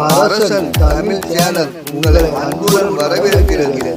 அரசன் தமிழ் சேனல் உங்களை அன்புடன் வரவேற்கிறது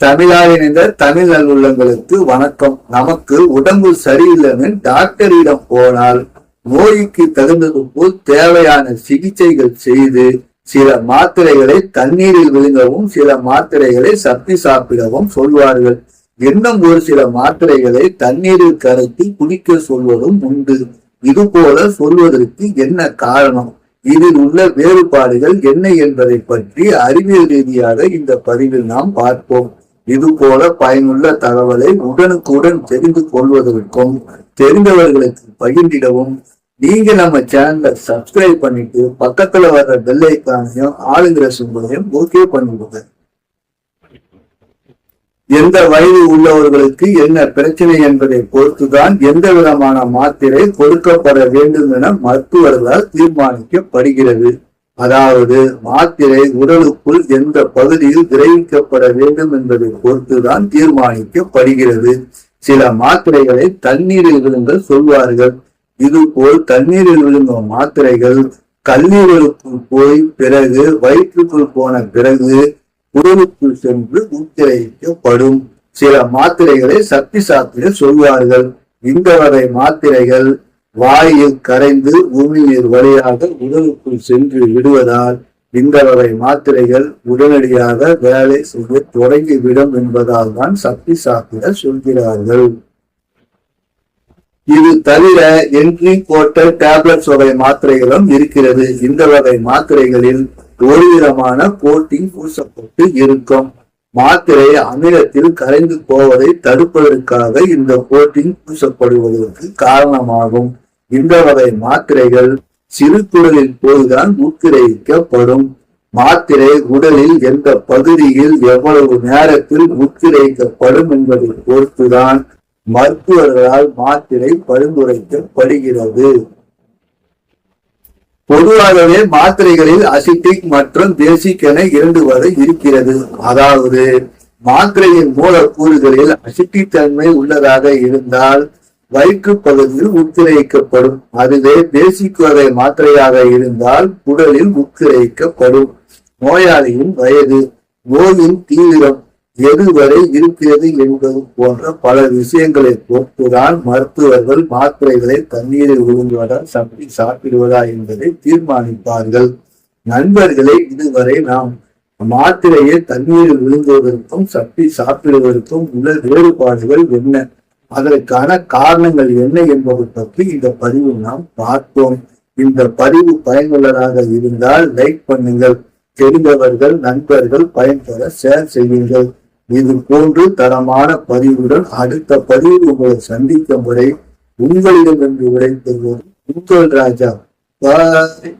தமிழால் இணைந்த தமிழ் நல்லுள்ளங்களுக்கு வணக்கம். நமக்கு உடம்பு சரியில்லைன்னு டாக்டரிடம் போனால் நோய்க்கு தகுந்தது போல் தேவையான சிகிச்சைகள் செய்து சில மாத்திரைகளை தண்ணீரில் விழுங்கவும் சில மாத்திரைகளை சக்தி சாப்பிடவும் சொல்வார்கள். இன்னும் ஒரு சில மாத்திரைகளை தண்ணீரில் கரைத்து குடிக்க சொல்வதும் உண்டு. இது போல சொல்வதற்கு என்ன காரணம்? இதில் உள்ள வேறுபாடுகள் என்ன என்பதை பற்றி அறிவியல் ரீதியாக இந்த பதிவில் நாம் பார்ப்போம். இது போல பயனுள்ள தகவலை உடனுக்குடன் தெரிந்து கொள்வதற்கும் தெரிந்தவர்களுக்கு பகிர்ந்திடவும். நீங்க நம்ம சேனலை சப்ஸ்கிரைப் பண்ணிட்டு பக்கத்துல வர்ற பெல் ஐக்கானையும் ஆளுங்கிற சிம்பளையும் ஓகே பண்ணிவிடுங்க எந்த வயது உள்ளவர்களுக்கு என்ன பிரச்சனை என்பதை பொறுத்துதான் எந்த விதமான மாத்திரை கொடுக்கப்பட வேண்டும் என மருத்துவர்களால் தீர்மானிக்கப்படுகிறது. அதாவது மாத்திரை உடலுக்குள் எந்த பகுதியில் விரைவிக்கப்பட வேண்டும் என்பதை பொறுத்துதான் தீர்மானிக்கப்படுகிறது. சில மாத்திரைகளை தண்ணீரில் விழுங்கள் சொல்வார்கள். இது போல் தண்ணீரில் விழுங்கும் மாத்திரைகள் கல்லீரலுக்குள் போய் பிறகு வயிற்றுக்குள் போன பிறகு உடலுக்குள் சென்று உத்தரவிக்கப்படும் சில மாத்திரைகளை சக்தி சாத்திர சொல்வார்கள். இந்த வகை மாத்திரைகள் வாயில் கரைந்து உமிழ்நீர் வழியாக உடலுக்குள் சென்று விடுவதால் இந்த வகை மாத்திரைகள் உடனடியாக வேலை செய்ய தொடங்கிவிடும் என்பதால் தான் சக்தி சாத்திர சொல்கிறார்கள். இது தவிர என்ட்ரி கோட்டல் டேப்லெட்ஸ் வகை மாத்திரைகளும் இருக்கிறது. இந்த வகை மாத்திரைகளில் ஒரு விதமான கோட்டிங் பூசப்பட்டு இருக்கும். மாத்திரை அமிலத்தில் கரைந்து போவதை தடுப்பதற்காக இந்த கோட்டிங் பூசப்படுவதற்கு காரணமாகும். இந்த வகை மாத்திரைகள் சிறு குடலின் போதுதான் முத்திரைக்கப்படும் மாத்திரை உடலில் எந்த பகுதியில் எவ்வளவு நேரத்தில் முத்திரைக்கப்படும் என்பதை பொறுத்துதான் மருத்துவர்களால் மாத்திரை பரிந்துரைக்கப்படுகிறது. பொதுவாகவே மாத்திரைகளில் அசிட்டிக் மற்றும் பேசிக் என இரண்டு வகை இருக்கிறது. அதாவது மாத்திரையின் மூலக்கூறுகளில் அசிட்டிக் தன்மை உள்ளதாக இருந்தால் வயிற்று பகுதியில் உட்கிரகிக்கப்படும் அதுவே பேசிக் வகை மாத்திரையாக இருந்தால் குடலில் உட்கிரகிக்கப்படும் நோயாளியின் வயது நோயின் தீவிரம் எதுவரை இருக்கிறது என்பது போன்ற பல விஷயங்களை பொறுத்துதான் மருத்துவர்கள் மாத்திரைகளை தண்ணீரில் விழுங்குவதா சப்பி சாப்பிடுவதா என்பதை தீர்மானிப்பார்கள். நண்பர்களே இதுவரை நாம் மாத்திரையை தண்ணீரில் விழுங்குவதற்கும் சப்பி சாப்பிடுவதற்கும் உள்ள வேறுபாடுகள் என்ன? அதற்கான காரணங்கள் என்ன என்பது பற்றி இந்த பதிவு நாம் பார்த்தோம் இந்த பதிவு பயனுள்ளதாக இருந்தால் லைக் பண்ணுங்கள். தெரிந்தவர்கள் நண்பர்கள் பயன்பெற ஷேர் செய்யுங்கள். இது போன்று தரமான பதிவுடன் அடுத்த பதிவு உங்களை சந்திக்கும் முறை உங்களிடமிருந்து விடைபெறுவது உங்கள் ராஜா. பாய்